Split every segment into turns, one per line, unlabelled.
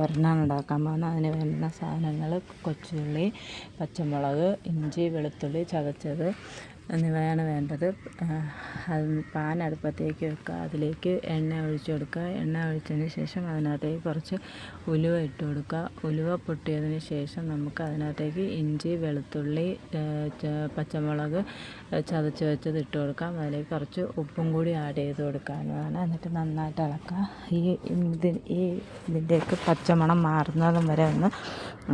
തോരനാണ് ഉണ്ടാക്കാൻ പോകുന്നത് അതിന് വേണ്ടുന്ന സാധനങ്ങൾ കൊച്ചുള്ളി പച്ചമുളക് ഇഞ്ചി വെളുത്തുള്ളി ചതച്ചത് എന്നിവയാണ് വേണ്ടത്. അത് പാൻ അടുപ്പത്തേക്ക് വെക്കുക. അതിലേക്ക് എണ്ണ ഒഴിച്ചു കൊടുക്കുക. എണ്ണ ഒഴിച്ചതിന് ശേഷം അതിനകത്തേക്ക് കുറച്ച് ഉലുവ ഇട്ട് കൊടുക്കുക. ഉലുവ പൊട്ടിയതിന് ശേഷം നമുക്ക് അതിനകത്തേക്ക് ഇഞ്ചി വെളുത്തുള്ളി പച്ചമുളക് ചതച്ച് വെച്ചത് ഇട്ട് കൊടുക്കാം. അതിലേക്ക് കുറച്ച് ഉപ്പും കൂടി ആഡ് ചെയ്ത് കൊടുക്കാവുന്നതാണ്. എന്നിട്ട് നന്നായിട്ട് ഇളക്കുക. ഈ ഇത് ഈ ഇതിന്റെയൊക്കെ പച്ചമണം മാറുന്നതും വരെ ഒന്ന്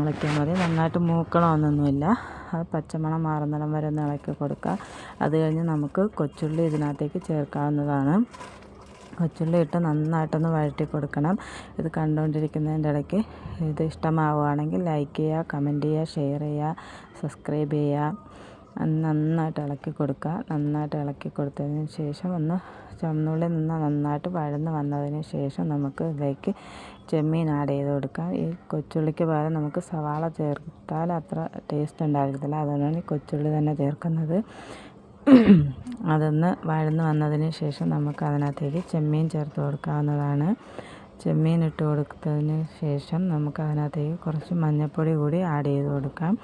ഇളക്കിയാൽ മതി. നന്നായിട്ട് മൂക്കണമെന്നൊന്നുമില്ല. അത് പച്ചമണം മാറുന്നിടം വരെ ഒന്ന് ഇളക്കി കൊടുക്കുക. അത് കഴിഞ്ഞ് നമുക്ക് കൊച്ചുള്ളി ഇതിനകത്തേക്ക് ചേർക്കാവുന്നതാണ്. കൊച്ചുള്ളി ഇട്ട് നന്നായിട്ടൊന്ന് വഴറ്റി കൊടുക്കണം. ഇത് കണ്ടുകൊണ്ടിരിക്കുന്നതിന്റെ ഇടയ്ക്ക് ഇത് ഇഷ്ടമാവുകയാണെങ്കിൽ ലൈക്ക് ചെയ്യുക കമന്റ് ചെയ്യുക ഷെയർ ചെയ്യുക സബ്സ്ക്രൈബ് ചെയ്യുക. നന്നായിട്ട് ഇളക്കി കൊടുക്കുക. നന്നായിട്ട് ഇളക്കി കൊടുത്തതിന് ശേഷം ഒന്ന് ചുവന്നുള്ളി നിന്ന് നന്നായിട്ട് വഴന്ന് വന്നതിന് ശേഷം നമുക്ക് ഇതിലേക്ക് ചെമ്മീൻ ആഡ് ചെയ്ത് കൊടുക്കാം ഈ കൊച്ചുള്ളിക്ക് പകരം നമുക്ക് സവാള ചേർത്താൽ അത്ര ടേസ്റ്റ് ഉണ്ടാകത്തില്ല. അതുകൊണ്ടാണ് ഈ കൊച്ചുള്ളി തന്നെ ചേർക്കുന്നത്. അതൊന്ന് വഴന്ന് വന്നതിന് ശേഷം നമുക്ക് അതിനകത്തേക്ക് ചെമ്മീൻ ചേർത്ത് കൊടുക്കാവുന്നതാണ്. ചെമ്മീൻ ഇട്ട് കൊടുത്തതിന് ശേഷം നമുക്ക് അതിനകത്തേക്ക് കുറച്ച് മഞ്ഞൾപ്പൊടി കൂടി ആഡ് ചെയ്ത് കൊടുക്കാം.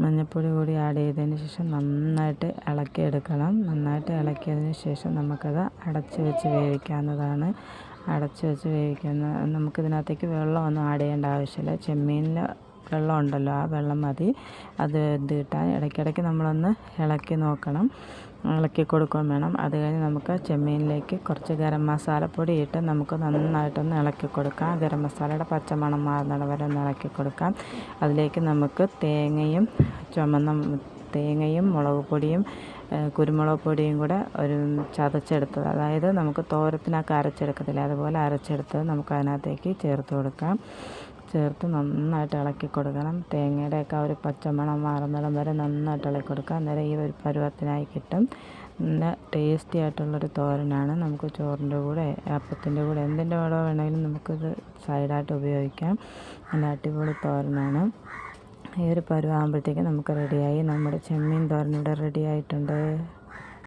മഞ്ഞൾപ്പൊടി കൂടി ആഡ് ചെയ്തതിന് ശേഷം നന്നായിട്ട് ഇളക്കിയെടുക്കണം. നന്നായിട്ട് ഇളക്കിയതിന് ശേഷം നമുക്കത് അടച്ച് വെച്ച് വേവിക്കാവുന്നതാണ്. അടച്ച് വെച്ച് വേവിക്കുന്ന നമുക്കിതിനകത്തേക്ക് വെള്ളമൊന്നും ആഡ് ചെയ്യേണ്ട ആവശ്യമില്ല. ചെമ്മീനിൽ വെള്ളം ഉണ്ടല്ലോ ആ വെള്ളം മതി. അത് എന്തിട്ടാൽ ഇടയ്ക്കിടയ്ക്ക് നമ്മളൊന്ന് ഇളക്കി നോക്കണം. ഇളക്കി കൊടുക്കുകയും വേണം. അത് കഴിഞ്ഞ് നമുക്ക് ചെമ്മീനിലേക്ക് കുറച്ച് ഗരം മസാലപ്പൊടി ഇട്ട് നമുക്ക് നന്നായിട്ടൊന്ന് ഇളക്കി കൊടുക്കാം. ഗരം മസാലയുടെ പച്ചമണം മാറുന്നിടം വരെ ഒന്ന് ഇളക്കി കൊടുക്കാം. അതിലേക്ക് നമുക്ക് തേങ്ങയും ചുമന്ന തേങ്ങയും മുളക് പൊടിയും കുരുമുളക് പൊടിയും കൂടെ ഒരു ചതച്ചെടുത്തത്. അതായത് നമുക്ക് തോരത്തിനൊക്കെ അരച്ചെടുക്കത്തില്ല. അതുപോലെ അരച്ചെടുത്തത് നമുക്ക് അതിനകത്തേക്ക് ചേർത്ത് കൊടുക്കാം. ചേർത്ത് നന്നായിട്ട് ഇളക്കി കൊടുക്കണം. തേങ്ങയുടെയൊക്കെ ഒരു പച്ചമണം മാറുന്നിടം വരെ നന്നായിട്ട് ഇളക്കി കൊടുക്കുക. അന്നേരം ഈ ഒരു പരുവത്തിനായി കിട്ടും. നല്ല ടേസ്റ്റി ആയിട്ടുള്ളൊരു തോരനാണ്. നമുക്ക് ചോറിന്റെ കൂടെ അപ്പത്തിന്റെ കൂടെ എന്തിന്റെ കൂടെ വേണമെങ്കിലും നമുക്കിത് സൈഡായിട്ട് ഉപയോഗിക്കാം. നല്ല അടിപൊളി തോരനാണ്. ഈ ഒരു പരുവാകുമ്പോഴത്തേക്കും നമുക്ക് റെഡിയായി നമ്മുടെ ചെമ്മീൻ തോരൻ ഇവിടെ റെഡി ആയിട്ടുണ്ട്.